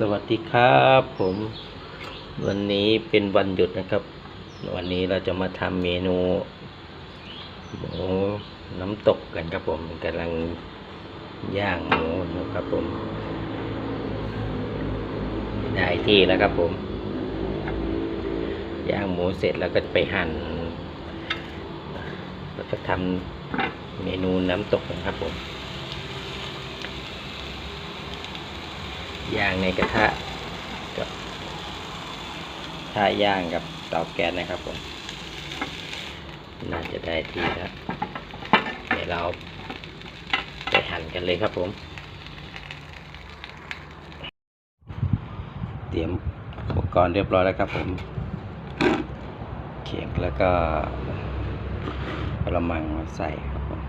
สวัสดีครับผมวันนี้เป็นวันหยุดนะครับ วันนี้เราจะมาทำเมนูหมูน้ำตกกันครับผมกำลังย่างหมูนะครับผมได้ที่แล้วครับผม ย่างหมูเสร็จแล้วก็ไปหั่นแล้วก็ทำเมนูน้ำตกกันครับผม ย่างในกระทะกับถ้าย่างกับเตาแก๊สนะครับผมน่าจะได้ทีแล้วเดี๋ยวเราไปหั่นกันเลยครับผม เตรียมอุปกรณ์เรียบร้อยแล้วครับผม เขียงแล้วก็กระมังมาใส่ครับผม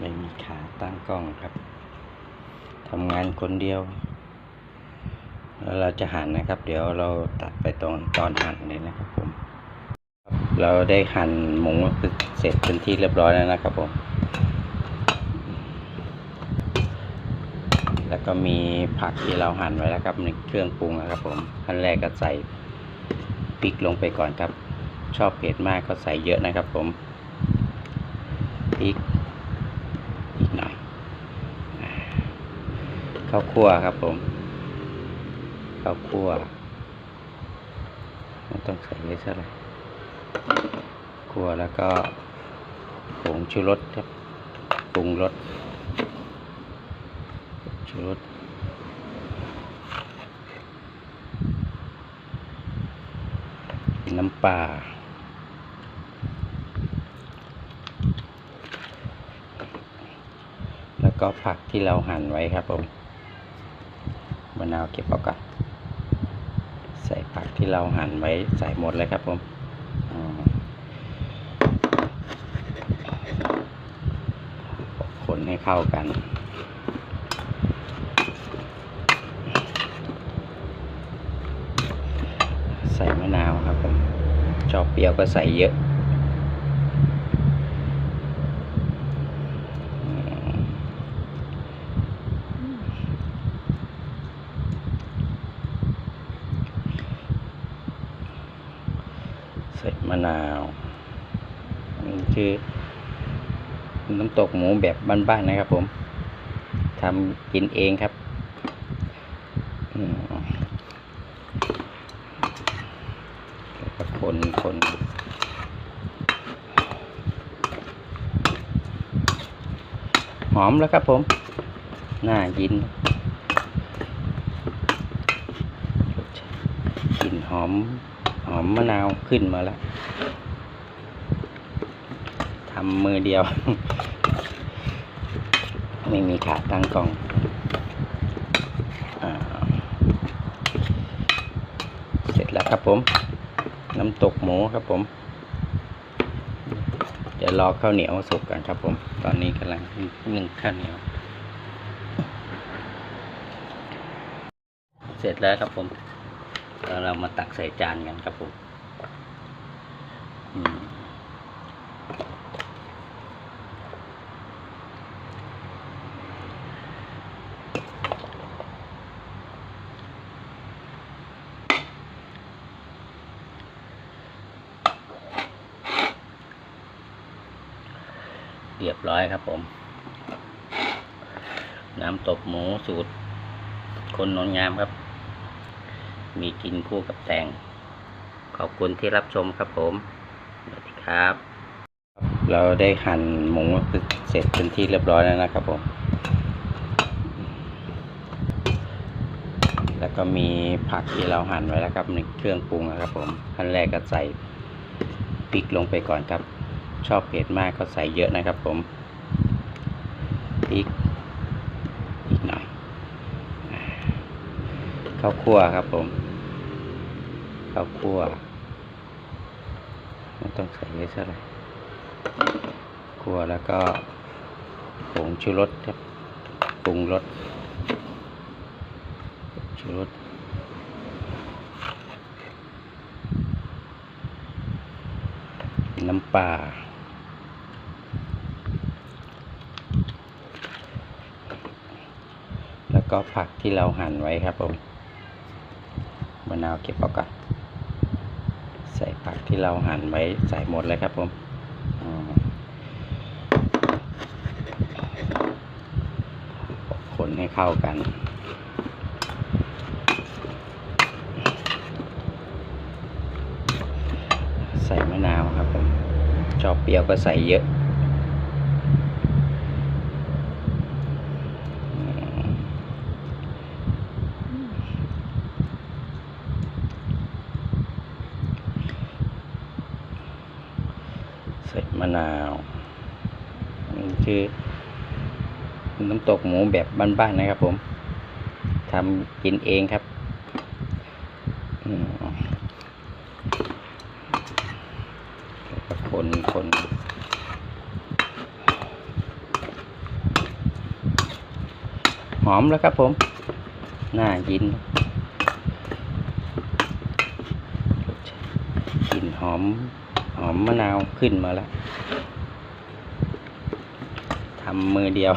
ไม่มีขาตั้งกล้องครับทำงานคนเดียว แล้วเราจะหั่นนะครับ เดี๋ยวเราตัดไปตอนตอนหั่นเลยนะครับผม เราได้หั่นหมูเสร็จเป็นที่เรียบร้อยแล้วนะครับผม แล้วก็มีผักที่เราหั่นไว้แล้วครับในเครื่องปรุงนะครับผมขั้นแรกก็ใส่พริกลงไปก่อนครับ ชอบเผ็ดมากก็ใส่เยอะนะครับผมพริกอีกหน่อยอ่า ข้าวคั่วครับผมข้าวคั่วไม่ต้องใส่เยอะเท่าไหร่คั่วแล้วก็ผงชูรสครับปรุงรสชูรสน้ำปลาแล้วก็ผักที่เราหั่นไว้ครับผม มะนาวเก็บเอาก่อนใส่ผักที่เราหั่นไว้ใส่หมดเลยครับผมคนให้เข้ากันใส่มะนาวครับผมชอบเปรี้ยวก็ใส่เยอะ ส่มะนาวนี่คือน้ำตกหมูแบบบ้านๆนะครับผมทำกินเองครับอืมแล้วก็คนคนหอมแล้วครับผม น่ากินกลิ่นหอม หอมมะนาวขึ้นมาแล้วทำมือเดียว ไม่มีขาตั้งกล้องอเสร็จแล้วครับผม น้ำตกหมูครับผมเดี๋ยวรอข้าวเหนียวสุกกันครับผม ตอนนี้กำลังนึ่งข้าวเหนียว เสร็จแล้วครับผม แล้วเรามาตักใส่จานกันครับผมอืมเรียบร้อยครับผม น้ำตกหมูสูตร คนนนงามครับ มีกินคู่กับแตง ขอบคุณที่รับชมครับผมสวัสดีครับ เราได้หั่นหมูเสร็จเป็นที่เรียบร้อยแล้วนะครับผม แล้วก็มีผักที่เราหั่นไว้แล้วครับในเครื่องปรุงนะครับผมขั้นแรกก็ใส่พริกลงไปก่อนครับ ชอบเผ็ดมากก็ใส่เยอะนะครับผมพริกอีกหน่อยอ่า ข้าวคั่วครับผมข้าวคั่วไม่ต้องใส่เยอะเท่าไหร่คั่วแล้วก็ผงชูรสครับปรุงรสชูรสน้ำปลาแล้วก็ผักที่เราหั่นไว้ครับผม มะนาวเก็บเอาก่อนใส่ผักที่เราหั่นไว้ใส่หมดเลยครับผมอืมคนให้เข้ากันใส่มะนาวครับผมชอบเปรี้ยวก็ใส่เยอะ ใส่มะนาวนี่คือน้ำตกหมูแบบบ้านๆนะครับผมทำกินเองครับคนคนหอมแล้วครับผม น่ากินกลิ่นหอม หอมมะนาวขึ้นมาแล้วทำมือเดียว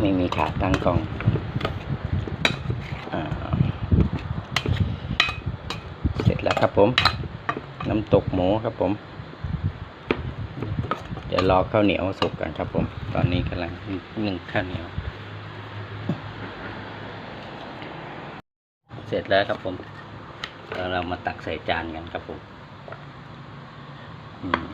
ไม่มีขาตั้งกล้องอเสร็จแล้วครับผม น้ำตกหมูครับผม เดี๋ยวรอข้าวเหนียวสุกกันครับผม ตอนนี้กำลังนึ่งข้าวเหนียว เสร็จแล้วครับผม แล้วเรามาตักใส่จานกันครับผมอืม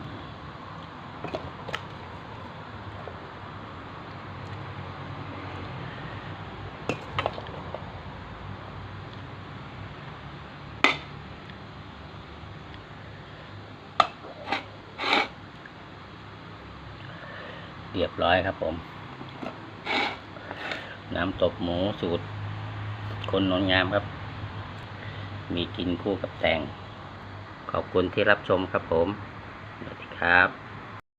เรียบร้อยครับผม น้ำตบหมูสูตร คนนนงามครับ มีกินคู่กับแตง ขอบคุณที่รับชมครับผม สวัสดีครับ